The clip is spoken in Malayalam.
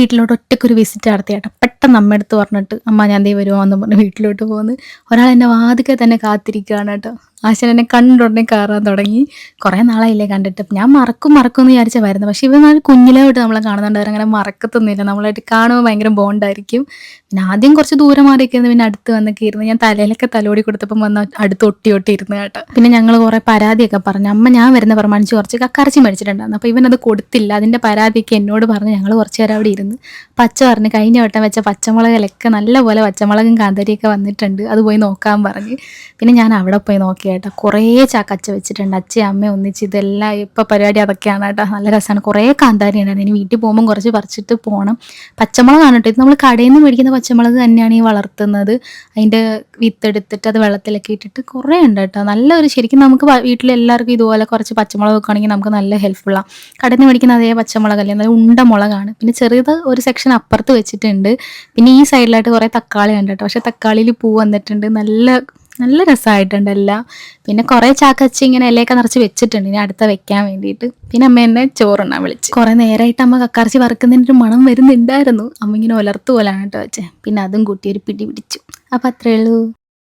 വീട്ടിലോട്ട് ഒറ്റയ്ക്കൊരു വിസിറ്റ് നടത്തി കേട്ടോ പെട്ടെന്ന് അമ്മ എടുത്ത് പറഞ്ഞിട്ട് അമ്മ ഞാൻ ദേ വരുമോ എന്ന് പറഞ്ഞ് വീട്ടിലോട്ട് പോകുന്നു ഒരാൾ എന്നെ വാതിക്കെ തന്നെ കാത്തിരിക്കുകയാണ് കേട്ടോ ആശൻ എന്നെ കണ്ടുടനെ കയറാൻ തുടങ്ങി. കുറേ നാളായില്ലേ കണ്ടിട്ട്. ഞാൻ മറക്കും മറക്കും എന്ന് വിചാരിച്ചാൽ വരുന്നത് പക്ഷേ ഇവ നല്ല കുഞ്ഞിലെ തൊട്ട് നമ്മളെ കാണുന്നുണ്ട്. അങ്ങനെ മറക്കത്തൊന്നുമില്ല. നമ്മളായിട്ട് കാണുമ്പോൾ ഭയങ്കര ബോണ്ടായിരിക്കും. പിന്നെ ആദ്യം കുറച്ച് ദൂരം മാറിയിരിക്കുന്നത് പിന്നെ അടുത്ത് വന്നൊക്കെ ഇരുന്ന് ഞാൻ തലയിലൊക്കെ തലോടി കൊടുത്തപ്പം വന്ന അടുത്ത് ഒട്ടി ഒട്ടി ഇരുന്ന് കേട്ടോ. പിന്നെ ഞങ്ങൾ കുറേ പരാതിയൊക്കെ പറഞ്ഞു. അമ്മ ഞാൻ വരുന്ന പ്രമാണിച്ച് കുറച്ച് കക്കറച്ചി മേടിച്ചിട്ടുണ്ടായിരുന്നു. അപ്പോൾ ഇവനത് കൊടുത്തില്ല. അതിന്റെ പരാതിയൊക്കെ എന്നോട് പറഞ്ഞ്. ഞങ്ങൾ കുറച്ച് നേരം അവിടെ ഇരുന്ന് പച്ച പറഞ്ഞ്. കഴിഞ്ഞ വട്ടം വെച്ച പച്ചമുളകിലൊക്കെ നല്ലപോലെ പച്ചമുളകും കാന്തരിയൊക്കെ വന്നിട്ടുണ്ട്. അത് പോയി നോക്കാൻ പറഞ്ഞ്. പിന്നെ ഞാൻ അവിടെ പോയി നോക്കി. കേട്ടോ കുറേ ചാക്കച്ച വെച്ചിട്ടുണ്ട്. അച്ഛയും അമ്മയും ഒന്നിച്ച് ഇതെല്ലാം ഇപ്പം പരിപാടി അതൊക്കെയാണ് കേട്ടോ. നല്ല രസമാണ് കുറേ കാന്താരി ഉണ്ടായിരുന്നു. ഇനി വീട്ടിൽ പോകുമ്പോൾ കുറച്ച് പറിച്ചിട്ട് പോകണം പച്ചമുളകാണ് കേട്ടോ. ഇത് നമ്മൾ കടയിൽ നിന്ന് മേടിക്കുന്ന പച്ചമുളക് തന്നെയാണ് ഈ വളർത്തുന്നത്. അതിന്റെ വിത്തെടുത്തിട്ട് അത് വെള്ളത്തിലൊക്കെ ഇട്ടിട്ട് കുറേ ഉണ്ട് കേട്ടോ. നല്ലൊരു ശരിക്കും നമുക്ക് വീട്ടിലെല്ലാവർക്കും ഇതുപോലെ കുറച്ച് പച്ചമുളക് വെക്കുകയാണെങ്കിൽ നമുക്ക് നല്ല ഹെൽപ്ഫുള്ളാണ് കടയിൽ നിന്ന് മേടിക്കുന്ന അതേ പച്ചമുളകല്ലേ നല്ല ഉണ്ട മുളകാണ്. പിന്നെ ചെറിയത് ഒരു സെക്ഷൻ അപ്പുറത്ത് വെച്ചിട്ടുണ്ട്. പിന്നെ ഈ സൈഡിലായിട്ട് കുറേ തക്കാളി ഉണ്ട് കേട്ടോ. പക്ഷേ തക്കാളിയിൽ പൂ വന്നിട്ടുണ്ട്. നല്ല നല്ല രസമായിട്ടുണ്ട് എല്ലാം. പിന്നെ കുറേ ചാക്കച്ചി ഇങ്ങനെ ഇലയൊക്കെ നിറച്ച് വെച്ചിട്ടുണ്ട്. ഇനി അടുത്ത വെക്കാൻ വേണ്ടിയിട്ട്. പിന്നെ അമ്മ എന്നെ ചോറുണ്ണാൻ വിളിച്ച്. കുറേ നേരമായിട്ട് അമ്മ കക്കറച്ചി വറുക്കുന്നതിന്റെ മണം വരുന്നുണ്ടായിരുന്നു. അമ്മ ഇങ്ങനെ ഉലർത്തു പോലാണ് കേട്ടോ വെച്ചേ. പിന്നെ അതും കൂട്ടി ഒരു പിടി പിടിച്ചു. അപ്പം അത്രേ ഉള്ളൂ.